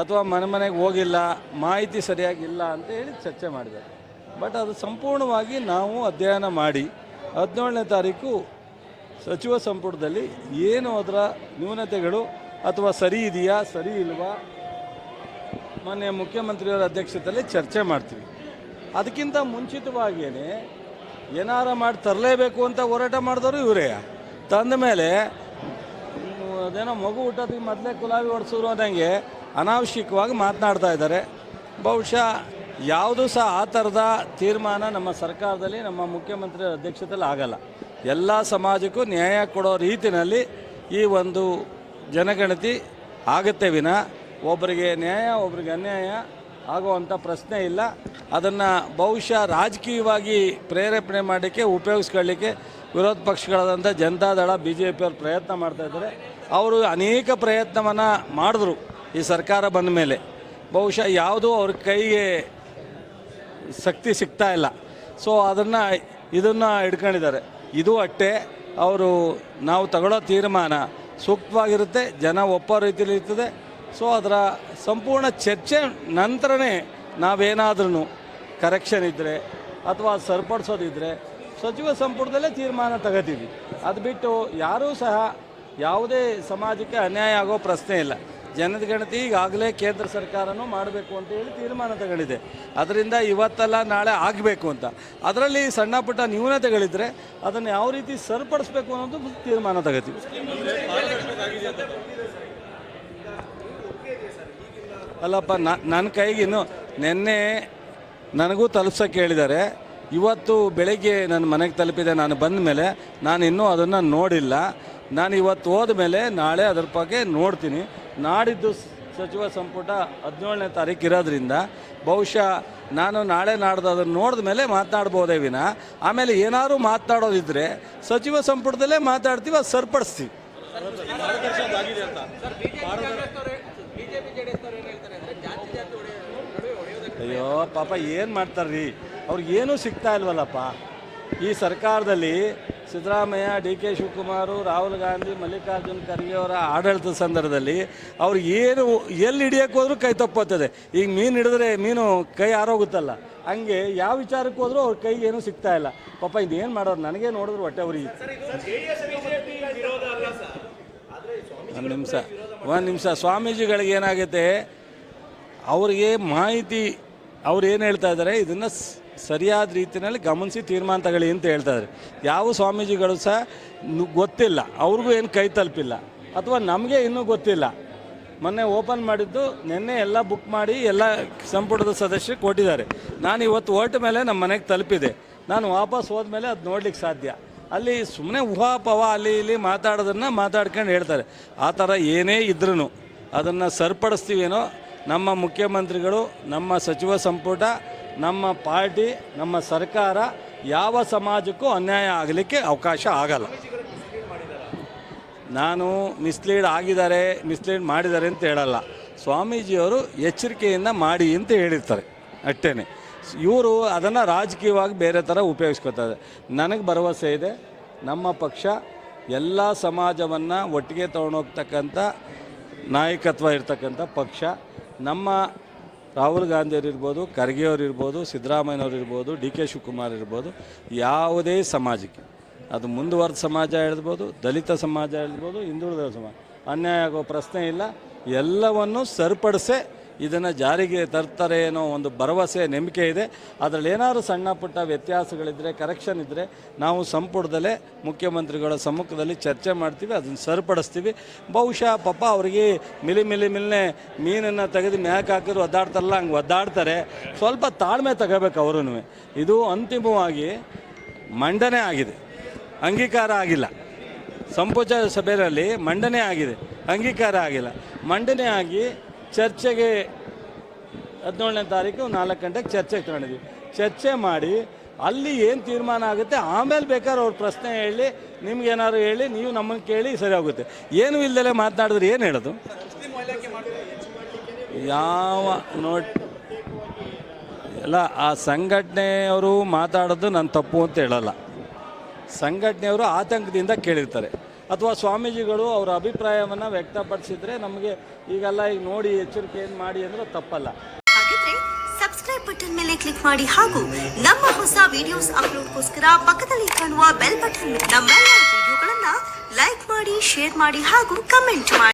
ಅಥವಾ ಮನೆ ಮನೆಗೆ ಹೋಗಿಲ್ಲ, ಮಾಹಿತಿ ಸರಿಯಾಗಿಲ್ಲ ಅಂತ ಹೇಳಿ ಚರ್ಚೆ ಮಾಡಿದ್ದಾರೆ ಬಟ್ ಅದು ಸಂಪೂರ್ಣವಾಗಿ ನಾವು ಅಧ್ಯಯನ ಮಾಡಿ, ಹದಿನೇಳನೇ ತಾರೀಕು ಸಚಿವ ಸಂಪುಟದಲ್ಲಿ ಏನು ಅದರ ನ್ಯೂನತೆಗಳು ಅಥವಾ ಸರಿ ಇದೆಯಾ, ಸರಿ ಇಲ್ವಾ, ಮಾನ್ಯ ಮುಖ್ಯಮಂತ್ರಿಯವರ ಅಧ್ಯಕ್ಷತೆಯಲ್ಲಿ ಚರ್ಚೆ ಮಾಡ್ತೀವಿ. ಅದಕ್ಕಿಂತ ಮುಂಚಿತವಾಗಿಯೇ ಏನಾರ ಮಾಡಿ ತರಲೇಬೇಕು ಅಂತ ಹೋರಾಟ ಮಾಡಿದವರು ಇವರೇ. ತಂದ ಮೇಲೆ ಅದೇನೋ ಮಗು ಊಟದ ಮೊದಲೇ ಕುಲಾವಿ ಹೊಡೆಸಿದ್ರು ಅನ್ನಂಗೆ ಅನಾವಶ್ಯಕವಾಗಿ ಮಾತನಾಡ್ತಾ ಇದ್ದಾರೆ. ಬಹುಶಃ ಯಾವುದೂ ಸಹ ಆ ಥರದ ತೀರ್ಮಾನ ನಮ್ಮ ಸರ್ಕಾರದಲ್ಲಿ, ನಮ್ಮ ಮುಖ್ಯಮಂತ್ರಿ ಅಧ್ಯಕ್ಷತೆಯಲ್ಲಿ ಆಗಲ್ಲ. ಎಲ್ಲ ಸಮಾಜಕ್ಕೂ ನ್ಯಾಯ ಕೊಡೋ ರೀತಿಯಲ್ಲಿ ಈ ಒಂದು ಜನಗಣತಿ ಆಗುತ್ತೆ ವಿನ. ಒಬ್ಬರಿಗೆ ನ್ಯಾಯ, ಒಬ್ಬರಿಗೆ ಅನ್ಯಾಯ ಆಗುವಂಥ ಪ್ರಶ್ನೆ ಇಲ್ಲ. ಅದನ್ನು ಬಹುಶಃ ರಾಜಕೀಯವಾಗಿ ಪ್ರೇರೇಪಣೆ ಮಾಡಲಿಕ್ಕೆ ಉಪಯೋಗಿಸ್ಕೊಳ್ಳಿಕ್ಕೆ ವಿರೋಧ ಪಕ್ಷಗಳಾದಂಥ ಜನತಾದಳ ಬಿ ಜೆ ಪಿಯವರು ಪ್ರಯತ್ನ ಮಾಡ್ತಾ ಇದ್ದಾರೆ. ಅವರು ಅನೇಕ ಪ್ರಯತ್ನವನ್ನು ಮಾಡಿದ್ರು. ಈ ಸರ್ಕಾರ ಬಂದ ಮೇಲೆ ಬಹುಶಃ ಯಾವುದೂ ಅವ್ರ ಕೈಗೆ ಶಕ್ತಿ ಸಿಗ್ತಾ ಇಲ್ಲ. ಸೊ ಅದನ್ನು ಇದನ್ನು ಹಿಡ್ಕೊಂಡಿದ್ದಾರೆ. ಇದು ಅಟ್ಟೆ, ಅವರು ನಾವು ತಗೊಳ್ಳೋ ತೀರ್ಮಾನ ಸೂಕ್ತವಾಗಿರುತ್ತೆ, ಜನ ಒಪ್ಪೋ ರೀತಿಯಲ್ಲಿ ಇರ್ತದೆ. ಸೊ ಅದರ ಸಂಪೂರ್ಣ ಚರ್ಚೆ ನಂತರನೇ ನಾವೇನಾದ್ರೂ ಕರೆಕ್ಷನ್ ಇದ್ದರೆ ಅಥವಾ ಸರಿಪಡಿಸೋದಿದ್ದರೆ ಸಚಿವ ಸಂಪುಟದಲ್ಲೇ ತೀರ್ಮಾನ ತಗೋತೀವಿ. ಅದು ಬಿಟ್ಟು ಯಾರೂ ಸಹ ಯಾವುದೇ ಸಮಾಜಕ್ಕೆ ಅನ್ಯಾಯ ಆಗೋ ಪ್ರಶ್ನೆ ಇಲ್ಲ. ಜನಗಣತಿ ಈಗಾಗಲೇ ಕೇಂದ್ರ ಸರ್ಕಾರನೂ ಮಾಡಬೇಕು ಅಂತ ಹೇಳಿ ತೀರ್ಮಾನ ತಗೊಂಡಿದೆ. ಅದರಿಂದ ಇವತ್ತಲ್ಲ ನಾಳೆ ಆಗಬೇಕು ಅಂತ. ಅದರಲ್ಲಿ ಸಣ್ಣ ಪುಟ್ಟ ನ್ಯೂನತೆಗಳಿದ್ದರೆ ಅದನ್ನು ಯಾವ ರೀತಿ ಸರಿಪಡಿಸ್ಬೇಕು ಅನ್ನೋದು ತೀರ್ಮಾನ ತಗೋತೀವಿ. ಅಲ್ಲಪ್ಪ ನನ್ನ ಕೈಗೆ ಇನ್ನು ನಿನ್ನೆ ನನಗೂ ತಲುಪ್ಸೋಕ್ಕೆ ಹೇಳಿದ್ದಾರೆ. ಇವತ್ತು ಬೆಳಗ್ಗೆ ನನ್ನ ಮನೆಗೆ ತಲುಪಿದೆ, ನಾನು ಬಂದ ಮೇಲೆ ನಾನು ಇನ್ನೂ ಅದನ್ನು ನೋಡಿಲ್ಲ. ನಾನು ಇವತ್ತು ಹೋದ ಮೇಲೆ ನಾಳೆ ಅದ್ರ ಬಗ್ಗೆ ನೋಡ್ತೀನಿ. ನಾಡಿದ್ದು ಸಚಿವ ಸಂಪುಟ ಹದಿನೇಳನೇ ತಾರೀಕು ಇರೋದ್ರಿಂದ ಬಹುಶಃ ನಾನು ನಾಳೆ ನಾಡ್ದು ಅದನ್ನು ನೋಡಿದ ಮೇಲೆ ಮಾತನಾಡ್ಬೋದೇ ವಿನ. ಆಮೇಲೆ ಏನಾದರೂ ಮಾತನಾಡೋದಿದ್ದರೆ ಸಚಿವ ಸಂಪುಟದಲ್ಲೇ ಮಾತಾಡ್ತೀವಿ ಅದು ಸರಿಪಡಿಸ್ತೀವಿ. ಅಯ್ಯೋ, ಪಾಪ ಏನು ಮಾಡ್ತಾರ್ರಿ? ಅವ್ರಿಗೆ ಏನೂ ಸಿಗ್ತಾ ಇಲ್ವಲ್ಲಪ್ಪ. ಈ ಸರ್ಕಾರದಲ್ಲಿ ಸಿದ್ದರಾಮಯ್ಯ ಡಿ ಕೆ ಶಿವಕುಮಾರು ರಾಹುಲ್ ಗಾಂಧಿ ಮಲ್ಲಿಕಾರ್ಜುನ್ ಖರ್ಗೆ ಅವರ ಆಡಳಿತದ ಸಂದರ್ಭದಲ್ಲಿ ಅವ್ರು ಏನು ಎಲ್ಲಿ ಹಿಡಿಯೋಕ್ಕೆ ಹೋದ್ರೂ ಕೈ ತಪ್ಪತ್ತದೆ. ಈಗ ಮೀನು ಹಿಡಿದ್ರೆ ಮೀನು ಕೈ ಆರೋಗುತ್ತಲ್ಲ. ಹಂಗೆ ಯಾವ ವಿಚಾರಕ್ಕೆ ಹೋದ್ರೂ ಅವ್ರ ಕೈಗೆ ಏನೂ ಸಿಗ್ತಾ ಇಲ್ಲ. ಪಾಪ ಇದೇನು ಮಾಡೋರು? ನನಗೆ ನೋಡಿದ್ರು ಹೊಟ್ಟೆ ಅವ್ರಿಗೆ ಒಂದು ನಿಮಿಷ ಒಂದು ನಿಮಿಷ. ಸ್ವಾಮೀಜಿಗಳಿಗೆ ಏನಾಗುತ್ತೆ? ಅವರಿಗೆ ಮಾಹಿತಿ ಅವ್ರು ಏನು ಹೇಳ್ತಾ ಇದ್ದಾರೆ? ಇದನ್ನು ಸರಿಯಾದ ರೀತಿಯಲ್ಲಿ ಗಮನಿಸಿ ತೀರ್ಮಾನ ತಗೊಳ್ಳಿ ಅಂತ ಹೇಳ್ತಾ ಇದ್ದಾರೆ. ಯಾವ ಸ್ವಾಮೀಜಿಗಳು ಸಹ ಗೊತ್ತಿಲ್ಲ, ಅವ್ರಿಗೂ ಏನು ಕೈ ತಲುಪಿಲ್ಲ, ಅಥವಾ ನಮಗೆ ಇನ್ನೂ ಗೊತ್ತಿಲ್ಲ. ಮೊನ್ನೆ ಓಪನ್ ಮಾಡಿದ್ದು ನಿನ್ನೆ ಎಲ್ಲ ಬುಕ್ ಮಾಡಿ ಎಲ್ಲ ಸಂಪುಟದ ಸದಸ್ಯರು ಕೊಟ್ಟಿದ್ದಾರೆ. ನಾನು ಇವತ್ತು ಹೊರಟ ಮೇಲೆ ನಮ್ಮ ಮನೆಗೆ ತಲುಪಿದೆ. ನಾನು ವಾಪಸ್ ಹೋದ್ಮೇಲೆ ಅದು ನೋಡ್ಲಿಕ್ಕೆ ಸಾಧ್ಯ. ಅಲ್ಲಿ ಸುಮ್ಮನೆ ಊಹಾಪವ ಅಲ್ಲಿ ಇಲ್ಲಿ ಮಾತಾಡೋದನ್ನು ಮಾತಾಡ್ಕೊಂಡು ಹೇಳ್ತಾರೆ. ಆ ಥರ ಏನೇ ಇದ್ರೂ ಅದನ್ನು ಸರಿಪಡಿಸ್ತೀವೇನೋ ನಮ್ಮ ಮುಖ್ಯಮಂತ್ರಿಗಳು, ನಮ್ಮ ಸಚಿವ ಸಂಪುಟ ನಮ್ಮ ಪಾರ್ಟಿ, ನಮ್ಮ ಸರ್ಕಾರ ಯಾವ ಸಮಾಜಕ್ಕೂ ಅನ್ಯಾಯ ಆಗಲಿಕ್ಕೆ ಅವಕಾಶ ಆಗಲ್ಲ. ನಾನು ಮಿಸ್ಲೀಡ್ ಆಗಿದ್ದಾರೆ ಮಿಸ್ಲೀಡ್ ಮಾಡಿದ್ದಾರೆ ಅಂತ ಹೇಳಲ್ಲ. ಸ್ವಾಮೀಜಿಯವರು ಎಚ್ಚರಿಕೆಯಿಂದ ಮಾಡಿ ಅಂತ ಹೇಳಿರ್ತಾರೆ ಅಷ್ಟೇ ಇವರು ಅದನ್ನು ರಾಜಕೀಯವಾಗಿ ಬೇರೆ ಥರ ಉಪಯೋಗಿಸ್ಕೊತಾರೆ. ನನಗೆ ಭರವಸೆ ಇದೆ, ನಮ್ಮ ಪಕ್ಷ ಎಲ್ಲ ಸಮಾಜವನ್ನು ಒಟ್ಟಿಗೆ ತೊಗೊಂಡೋಗ್ತಕ್ಕಂಥ ನಾಯಕತ್ವ ಇರ್ತಕ್ಕಂಥ ಪಕ್ಷ, ನಮ್ಮ ರಾಹುಲ್ ಗಾಂಧಿಯವ್ರು ಇರ್ಬೋದು ಖರ್ಗೆ ಅವ್ರು ಇರ್ಬೋದು, ಡಿ ಕೆ ಶಿವಕುಮಾರ್ ಇರ್ಬೋದು, ಯಾವುದೇ ಸಮಾಜಕ್ಕೆ. ಅದು ಮುಂದುವರೆದ ಸಮಾಜ ಹೇಳ್ಬೋದು, ದಲಿತ ಸಮಾಜ ಹೇಳ್ಬೋದು, ಹಿಂದುಳಿದ ಸಮಾಜ. ಅನ್ಯಾಯ ಆಗೋ ಪ್ರಶ್ನೆ ಇಲ್ಲ. ಎಲ್ಲವನ್ನು ಸರಿಪಡಿಸೇ ಇದನ್ನು ಜಾರಿಗೆ ತರ್ತಾರೆ ಅನ್ನೋ ಒಂದು ಭರವಸೆ, ನಂಬಿಕೆ ಇದೆ. ಅದರಲ್ಲಿ ಏನಾದರೂ ಸಣ್ಣ ಪುಟ್ಟ ವ್ಯತ್ಯಾಸಗಳಿದ್ದರೆ ಕರೆಕ್ಷನ್ ಇದ್ದರೆ ನಾವು ಸಂಪುಟದಲ್ಲೇ ಮುಖ್ಯಮಂತ್ರಿಗಳ ಸಮ್ಮುಖದಲ್ಲಿ ಚರ್ಚೆ ಮಾಡ್ತೀವಿ, ಅದನ್ನು ಸರಿಪಡಿಸ್ತೀವಿ. ಬಹುಶಃ ಪಾಪ ಅವರಿಗೆ ಮಿಲಿ ಮಿಲಿ ಮಿಲ್ನೆ ಮೀನನ್ನು ತೆಗೆದು ಮ್ಯಾಕ್ ಹಾಕಿದ್ರು ಒದ್ದಾಡ್ತಾರಲ್ಲ, ಹಂಗೆ ಒದ್ದಾಡ್ತಾರೆ. ಸ್ವಲ್ಪ ತಾಳ್ಮೆ ತಗೋಬೇಕು ಅವರೂ ಇದು ಅಂತಿಮವಾಗಿ ಮಂಡನೆ ಆಗಿದೆ. ಅಂಗೀಕಾರ ಆಗಿಲ್ಲ. ಸಂಪುಟ ಸಭೆಯಲ್ಲಿ ಮಂಡನೆ ಆಗಿದೆ. ಅಂಗೀಕಾರ ಆಗಿಲ್ಲ. ಮಂಡನೆ ಆಗಿ ಚರ್ಚೆಗೆ ಹದಿನೇಳನೇ ತಾರೀಕು, ನಾಲ್ಕು ಗಂಟೆಗೆ ಚರ್ಚೆಗೆ ತಗೊಂಡಿದ್ವಿ. ಚರ್ಚೆ ಮಾಡಿ ಅಲ್ಲಿ ಏನು ತೀರ್ಮಾನ ಆಗುತ್ತೆ, ಆಮೇಲೆ ಬೇಕಾದ್ರೆ ಅವ್ರ ಪ್ರಶ್ನೆ ಹೇಳಿ ನಿಮ್ಗೇನಾದ್ರು ಹೇಳಿ, ನೀವು ನಮ್ಮನ್ನು ಕೇಳಿ ಸರಿ ಹೋಗುತ್ತೆ. ಏನು ಇಲ್ದಲೆ ಮಾತನಾಡಿದ್ರೆ ಏನು ಹೇಳೋದು? ಯಾವ ನೋಟ್ ಎಲ್ಲ ಆ ಸಂಘಟನೆಯವರು ಮಾತಾಡೋದು ನಾನು ತಪ್ಪು ಅಂತ ಹೇಳಲ್ಲ. ಸಂಘಟನೆಯವರು ಆತಂಕದಿಂದ ಕೇಳಿರ್ತಾರೆ. ಅಥವಾ ಸ್ವಾಮೀಜಿಗಳು ಅವರ ಅಭಿಪ್ರಾಯವನ್ನು ವ್ಯಕ್ತಪಡಿಸಿದ್ರೆ ನಮಗೆ ಈಗೆಲ್ಲ ಈಗ ನೋಡಿ ಎಚ್ಚರಿಕೆ ಏನು ಮಾಡಿ ಅಂದರೆ ತಪ್ಪಲ್ಲ. ಹಾಗಿದ್ರೆ ಸಬ್ಸ್ಕ್ರೈಬ್ ಬಟನ್ ಮೇಲೆ ಕ್ಲಿಕ್ ಮಾಡಿ ಹಾಗೂ ನಮ್ಮ ಹೊಸ ವಿಡಿಯೋಸ್ ಅಪ್ಲೋಡ್ಗೋಸ್ಕರ ಪಕ್ಕದಲ್ಲಿ ಕಾಣುವ ಬೆಲ್ ಬಟನ್ ನಮ್ಮೆಲ್ಲ ವಿಡಿಯೋಗಳನ್ನು ಲೈಕ್ ಮಾಡಿ ಶೇರ್ ಮಾಡಿ ಹಾಗೂ ಕಮೆಂಟ್ ಮಾಡಿ.